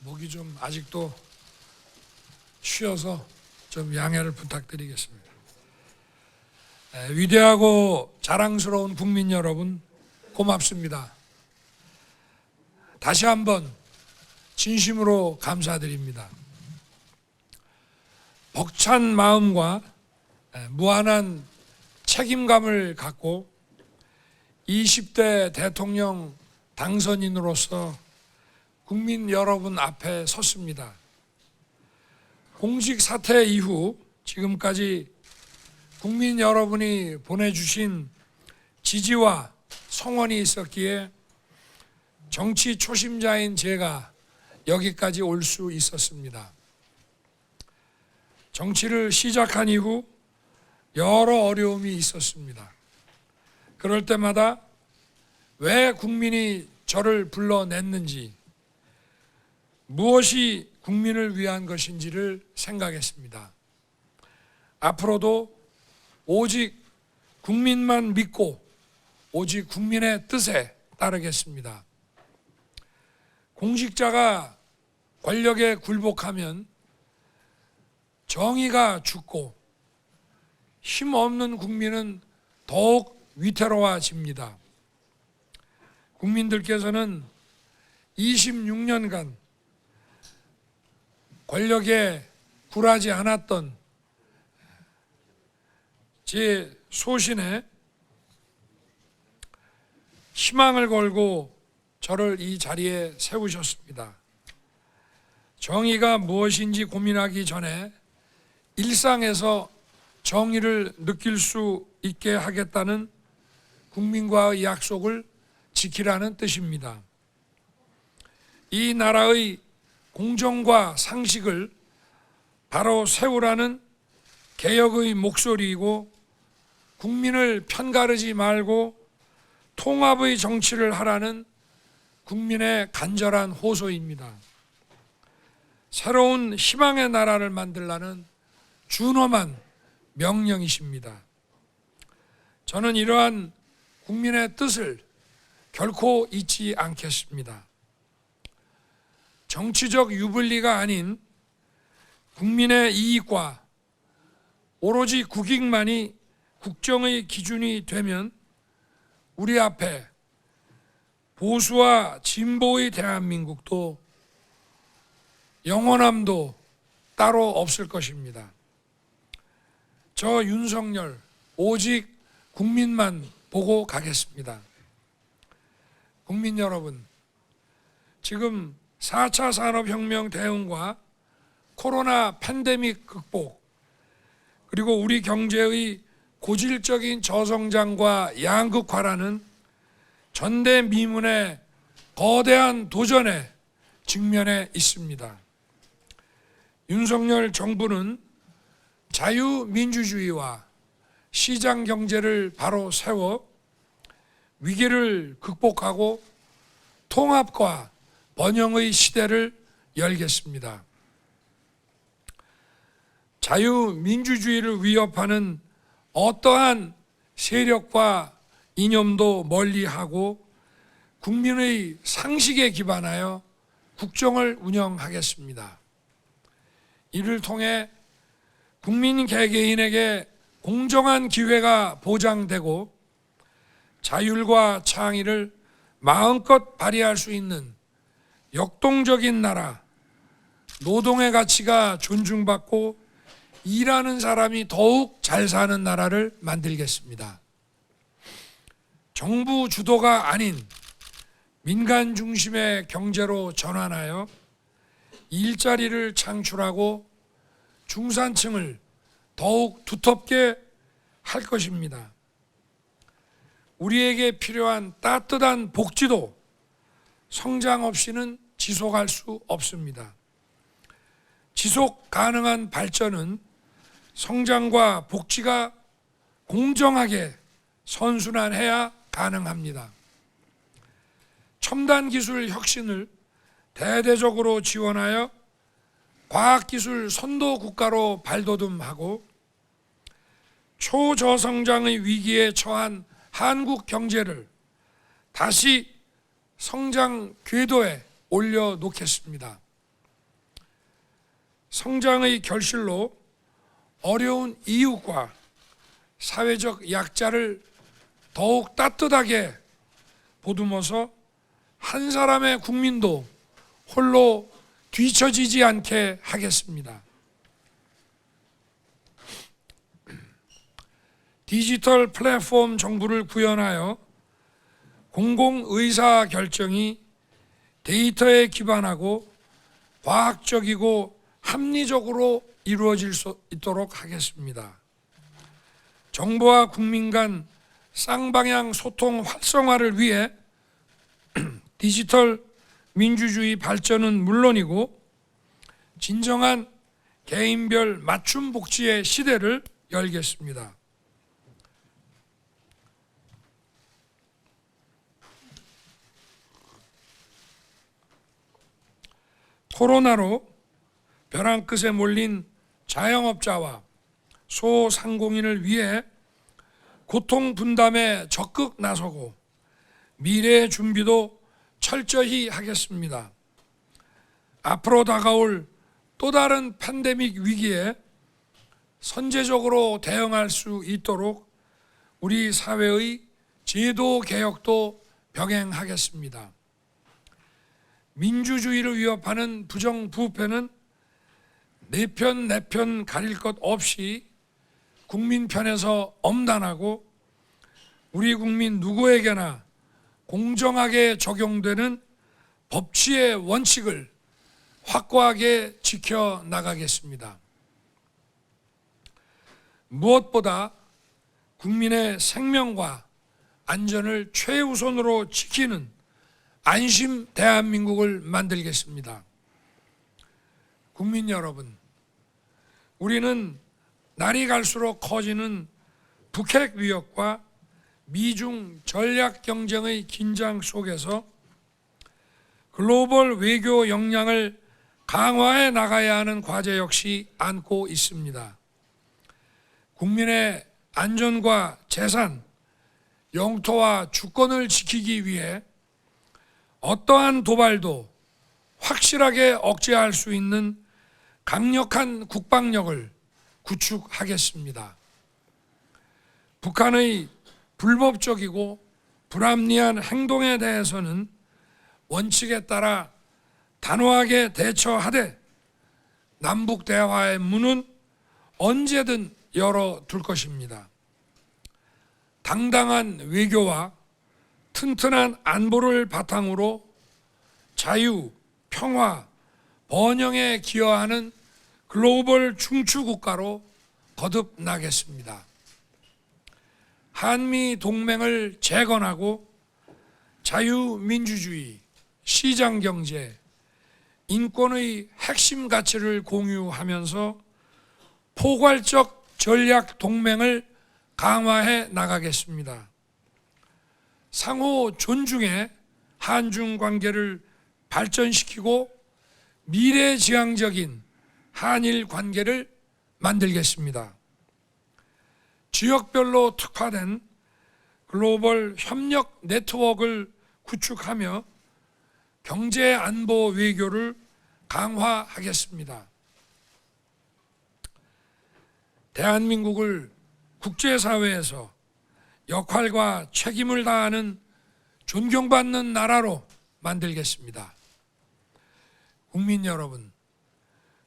목이 좀 아직도 쉬어서 좀 양해를 부탁드리겠습니다. 에, 위대하고 자랑스러운 국민 여러분 고맙습니다. 다시 한번 진심으로 감사드립니다. 벅찬 마음과 에, 무한한 책임감을 갖고 20대 대통령 당선인으로서 국민 여러분 앞에 섰습니다. 공직 사퇴 이후 지금까지 국민 여러분이 보내주신 지지와 성원이 있었기에 정치 초심자인 제가 여기까지 올 수 있었습니다. 정치를 시작한 이후 여러 어려움이 있었습니다. 그럴 때마다 왜 국민이 저를 불러냈는지 무엇이 국민을 위한 것인지를 생각했습니다. 앞으로도 오직 국민만 믿고 오직 국민의 뜻에 따르겠습니다. 공직자가 권력에 굴복하면 정의가 죽고 힘없는 국민은 더욱 위태로워집니다. 국민들께서는 26년간 권력에 굴하지 않았던 제 소신에 희망을 걸고 저를 이 자리에 세우셨습니다. 정의가 무엇인지 고민하기 전에 일상에서 정의를 느낄 수 있게 하겠다는 국민과의 약속을 지키라는 뜻입니다. 이 나라의 공정과 상식을 바로 세우라는 개혁의 목소리이고 국민을 편가르지 말고 통합의 정치를 하라는 국민의 간절한 호소입니다. 새로운 희망의 나라를 만들라는 준엄한 명령이십니다. 저는 이러한 국민의 뜻을 결코 잊지 않겠습니다. 정치적 유불리가 아닌 국민의 이익과 오로지 국익만이 국정의 기준이 되면 우리 앞에 보수와 진보의 대한민국도 영원함도 따로 없을 것입니다. 저 윤석열 오직 국민만 보고 가겠습니다. 국민 여러분, 지금 4차 산업혁명 대응과 코로나 팬데믹 극복, 그리고 우리 경제의 고질적인 저성장과 양극화라는 전대미문의 거대한 도전에 직면해 있습니다. 윤석열 정부는 자유민주주의와 시장 경제를 바로 세워 위기를 극복하고 통합과 번영의 시대를 열겠습니다. 자유민주주의를 위협하는 어떠한 세력과 이념도 멀리하고 국민의 상식에 기반하여 국정을 운영하겠습니다. 이를 통해 국민 개개인에게 공정한 기회가 보장되고 자율과 창의를 마음껏 발휘할 수 있는 역동적인 나라, 노동의 가치가 존중받고 일하는 사람이 더욱 잘 사는 나라를 만들겠습니다. 정부 주도가 아닌 민간 중심의 경제로 전환하여 일자리를 창출하고 중산층을 더욱 두텁게 할 것입니다. 우리에게 필요한 따뜻한 복지도 성장 없이는 지속할 수 없습니다. 지속 가능한 발전은 성장과 복지가 공정하게 선순환해야 가능합니다. 첨단 기술 혁신을 대대적으로 지원하여 과학기술 선도 국가로 발돋움하고 초저성장의 위기에 처한 한국 경제를 다시 성장 궤도에 올려놓겠습니다. 성장의 결실로 어려운 이웃과 사회적 약자를 더욱 따뜻하게 보듬어서 한 사람의 국민도 홀로 뒤처지지 않게 하겠습니다. 디지털 플랫폼 정부를 구현하여 공공 의사 결정이 데이터에 기반하고 과학적이고 합리적으로 이루어질 수 있도록 하겠습니다. 정부와 국민 간 쌍방향 소통 활성화를 위해 디지털 민주주의 발전은 물론이고 진정한 개인별 맞춤 복지의 시대를 열겠습니다. 코로나로 벼랑 끝에 몰린 자영업자와 소상공인을 위해 고통 분담에 적극 나서고 미래의 준비도 철저히 하겠습니다. 앞으로 다가올 또 다른 팬데믹 위기에 선제적으로 대응할 수 있도록 우리 사회의 제도 개혁도 병행하겠습니다. 민주주의를 위협하는 부정부패는 내 편 내 편 가릴 것 없이 국민 편에서 엄단하고 우리 국민 누구에게나 공정하게 적용되는 법치의 원칙을 확고하게 지켜 나가겠습니다. 무엇보다 국민의 생명과 안전을 최우선으로 지키는 안심 대한민국을 만들겠습니다. 국민 여러분, 우리는 날이 갈수록 커지는 북핵 위협과 미중 전략 경쟁의 긴장 속에서 글로벌 외교 역량을 강화해 나가야 하는 과제 역시 안고 있습니다. 국민의 안전과 재산, 영토와 주권을 지키기 위해 어떠한 도발도 확실하게 억제할 수 있는 강력한 국방력을 구축하겠습니다. 북한의 불법적이고 불합리한 행동에 대해서는 원칙에 따라 단호하게 대처하되 남북 대화의 문은 언제든 열어둘 것입니다. 당당한 외교와 튼튼한 안보를 바탕으로 자유, 평화, 번영에 기여하는 글로벌 중추 국가로 거듭나겠습니다. 한미 동맹을 재건하고 자유민주주의, 시장경제, 인권의 핵심 가치를 공유하면서 포괄적 전략 동맹을 강화해 나가겠습니다. 상호 존중의 한중 관계를 발전시키고 미래지향적인 한일 관계를 만들겠습니다. 지역별로 특화된 글로벌 협력 네트워크를 구축하며 경제 안보 외교를 강화하겠습니다. 대한민국을 국제사회에서 역할과 책임을 다하는 존경받는 나라로 만들겠습니다. 국민 여러분,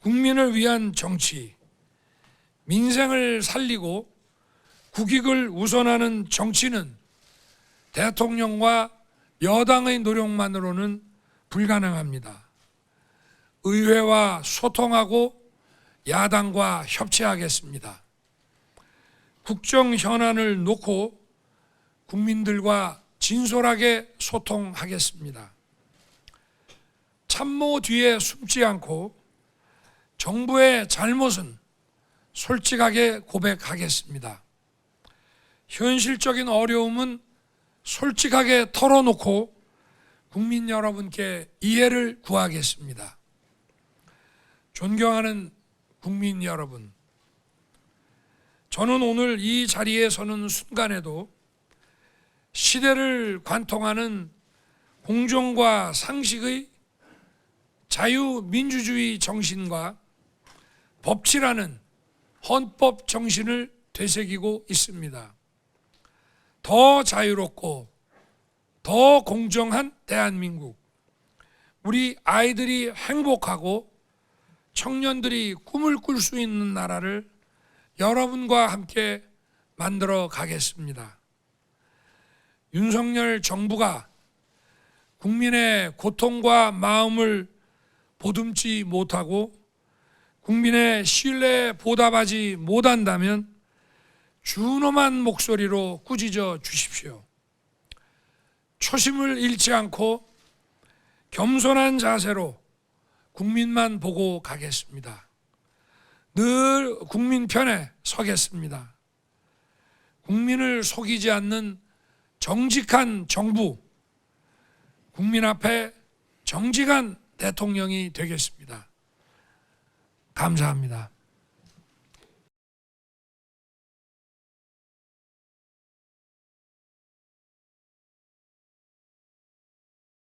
국민을 위한 정치, 민생을 살리고 국익을 우선하는 정치는 대통령과 여당의 노력만으로는 불가능합니다. 의회와 소통하고 야당과 협치하겠습니다. 국정 현안을 놓고 국민들과 진솔하게 소통하겠습니다. 참모 뒤에 숨지 않고 정부의 잘못은 솔직하게 고백하겠습니다. 현실적인 어려움은 솔직하게 털어놓고 국민 여러분께 이해를 구하겠습니다. 존경하는 국민 여러분, 저는 오늘 이 자리에 서는 순간에도 시대를 관통하는 공정과 상식의 자유민주주의 정신과 법치라는 헌법 정신을 되새기고 있습니다. 더 자유롭고 더 공정한 대한민국. 우리 아이들이 행복하고 청년들이 꿈을 꿀 수 있는 나라를 여러분과 함께 만들어 가겠습니다. 윤석열 정부가 국민의 고통과 마음을 보듬지 못하고 국민의 신뢰에 보답하지 못한다면 준엄한 목소리로 꾸짖어 주십시오. 초심을 잃지 않고 겸손한 자세로 국민만 보고 가겠습니다. 늘 국민 편에 서겠습니다. 국민을 속이지 않는 정직한 정부, 국민 앞에 정직한 대통령이 되겠습니다. 감사합니다.